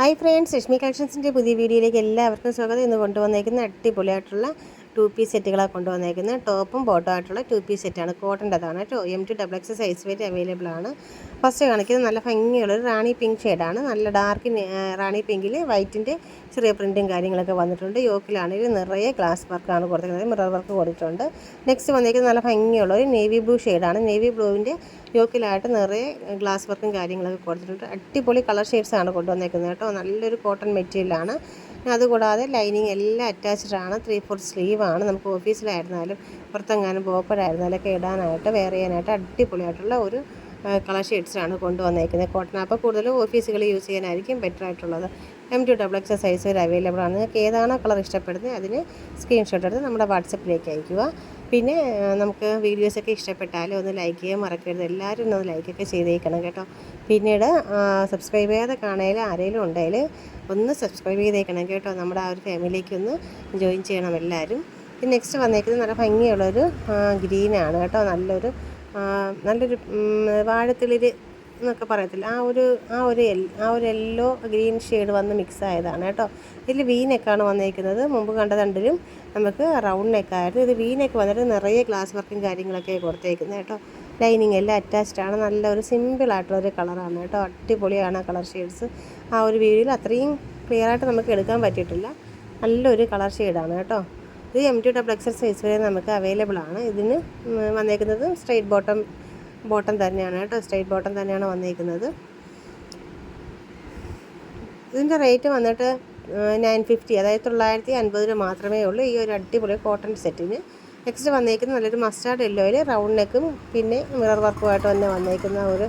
Hi friends Rashmi കളക്ഷൻസിന്റെ പുതിയ വീഡിയോയിലേക്ക് എല്ലാവർക്കും സ്വാഗതം. ഇന്ന് കൊണ്ടുവന്നേക്കുന്ന അടിപൊളിയായിട്ടുള്ള ടു പീസ് സെറ്റുകളാണ് കൊണ്ടുവന്നേക്കുന്നത് ടോപ്പും ബോട്ടം ആയിട്ടുള്ള ടു പീസ് സെറ്റാണ് കോട്ടന്റെതാണ് കേട്ടോ M to double X size വരെ അവൈലബിൾ ആണ്. ഫസ്റ്റ് കാണിക്കുന്നത് നല്ല ഭംഗിയുള്ളൊരു റാണി പിങ്ക് ഷെയ്ഡാണ് നല്ല ഡാർക്ക് റാണി പിങ്കിൽ വൈറ്റിന്റെ ചെറിയ പ്രിന്റും കാര്യങ്ങളൊക്കെ വന്നിട്ടുണ്ട്. യോക്കിലാണെങ്കിൽ നിറയെ ഗ്ലാസ് വർക്കാണ് കൊടുത്തിരിക്കുന്നത്. മിറർ വർക്ക് കൊടുത്തിട്ടുണ്ട്. നെക്സ്റ്റ് വന്നിരിക്കുന്നത് നല്ല ഭംഗിയുള്ള ഒരു നേവി ബ്ലൂ ഷെയ്ഡാണ് നേവി ബ്ലൂവിന്റെ യോക്കിലായിട്ട് നിറയെ ഗ്ലാസ് വർക്കും കാര്യങ്ങളൊക്കെ കൊടുത്തിട്ടുണ്ട്. അടിപൊളി കളർ ഷെയ്ഡ്സാണ് കൊണ്ടുവന്നേക്കുന്നത് കേട്ടോ നല്ലൊരു കോട്ടൺ മെറ്റീരിയലാണ് അതുകൂടാതെ ലൈനിങ് എല്ലാം അറ്റാച്ച്ഡ് ആണ്. ത്രീ ഫോർ സ്ലീവാണ് നമുക്ക് ഓഫീസിലായിരുന്നാലും പുറത്തെങ്ങാനും പോപ്പറായിരുന്നാലും ഒക്കെ ഇടാനായിട്ട് വെയർ ചെയ്യാനായിട്ട് അടിപൊളിയായിട്ടുള്ള ഒരു കളർ ഷെയ്ഡ്സാണ് കൊണ്ടുവന്നേക്കുന്നത്. കോട്ടൺ അപ്പോൾ കൂടുതലും ഓഫീസുകളിൽ യൂസ് ചെയ്യാനായിരിക്കും ബെറ്റർ ആയിട്ടുള്ളത്. M to double X size വരെ അവൈലബിൾ ആണ്. നിങ്ങൾക്ക് ഏതാണോ കളർ ഇഷ്ടപ്പെടുന്നത് അതിന് സ്ക്രീൻഷോട്ട് എടുത്ത് നമ്മുടെ വാട്സപ്പിലേക്ക് അയയ്ക്കുക. പിന്നെ നമുക്ക് വീഡിയോസൊക്കെ ഇഷ്ടപ്പെട്ടാൽ ഒന്ന് ലൈക്ക് ചെയ്യാൻ മറക്കരുത്. എല്ലാവരും ഒന്ന് ലൈക്കൊക്കെ ചെയ്തേക്കണം കേട്ടോ. പിന്നീട് സബ്സ്ക്രൈബ് ചെയ്യാതെ കാണേൽ ആരെങ്കിലും ഉണ്ടെങ്കിൽ ഒന്ന് സബ്സ്ക്രൈബ് ചെയ്തേക്കണം കേട്ടോ. നമ്മുടെ ആ ഒരു ഫാമിലിയിലേക്ക് ഒന്ന് ജോയിൻ ചെയ്യണം എല്ലാവരും. പിന്നെ നെക്സ്റ്റ് വന്നേക്കുന്നത് നല്ല ഭംഗിയുള്ളൊരു ഗ്രീനാണ് കേട്ടോ. നല്ലൊരു നല്ലൊരു വാഴത്തിളിര് എന്നൊക്കെ പറയത്തില്ല. ആ ഒരു ആ ഒരു എൽ ആ ഒരു യെല്ലോ ഗ്രീൻ ഷെയ്ഡ് വന്ന് മിക്സ് ആയതാണ് കേട്ടോ. ഇതിൽ വി വന്നിരിക്കുന്നത് മുമ്പ് കണ്ട തണ്ടിലും നമുക്ക് റൗണ്ട് നെക്കായിരുന്നു ഇത് വി നെക്ക് വന്നിട്ട് നിറയെ ഗ്ലാസ് വർക്കും കാര്യങ്ങളൊക്കെ കൊടുത്തേക്കുന്നത് കേട്ടോ. ലൈനിങ് എല്ലാം അറ്റാച്ച്ഡ് ആണ്. നല്ല ഒരു ഒരു കളറാണ് കേട്ടോ. അടിപൊളിയാണ് ആ കളർ ഷെയ്ഡ്സ് ആ ഒരു വീഡിയോയിൽ അത്രയും ക്ലിയർ ആയിട്ട് നമുക്ക് എടുക്കാൻ പറ്റിയിട്ടില്ല. നല്ലൊരു കളർ ഷെയ്ഡാണ് കേട്ടോ. ഇത് M to double XL size വരെ നമുക്ക് അവൈലബിൾ ആണ്. ഇതിന് വന്നേക്കുന്നത് സ്ട്രെയിറ്റ് ബോട്ടം ബോട്ടം തന്നെയാണ് കേട്ടോ സ്ട്രെയിറ്റ് ബോട്ടം തന്നെയാണ് വന്നിരിക്കുന്നത്. ഇതിന്റെ റേറ്റ് വന്നിട്ട് നയൻ ഫിഫ്റ്റി അതായത് തൊള്ളായിരത്തി അൻപത് രൂപ മാത്രമേ ഉള്ളൂ. ഈ ഒരു അടിപൊളി കോട്ടൺ സെറ്റിന്. നെക്സ്റ്റ് വന്നേക്കുന്ന നല്ലൊരു മസ്റ്റാർഡ് യെല്ലോയിൽ റൗണ്ട് നെക്കും പിന്നെ മിറർ വർക്കുമായിട്ട് തന്നെ വന്നേക്കുന്ന ഒരു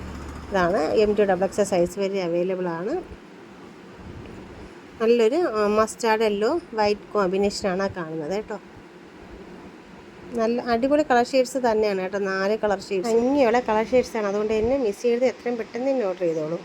ഇതാണ്. M to double X size വരെ അവൈലബിൾ ആണ്. നല്ലൊരു മസ്റ്റാർഡ് യെല്ലോ വൈറ്റ് കോമ്പിനേഷനാണ് കാണുന്നത് കേട്ടോ. നല്ല അടിപൊളി കളർ ഷെയ്ഡ്സ് തന്നെയാണ് കേട്ടോ. നാല് കളർ ഷെയ്ഡ്സ് ഭംഗിയുള്ള കളർ ഷെയ്ഡ്സ് ആണ്. അതുകൊണ്ട് തന്നെ മിസ് ചെയ്ത് എത്രയും പെട്ടെന്ന് തന്നെ ഓർഡർ ചെയ്തോളൂ.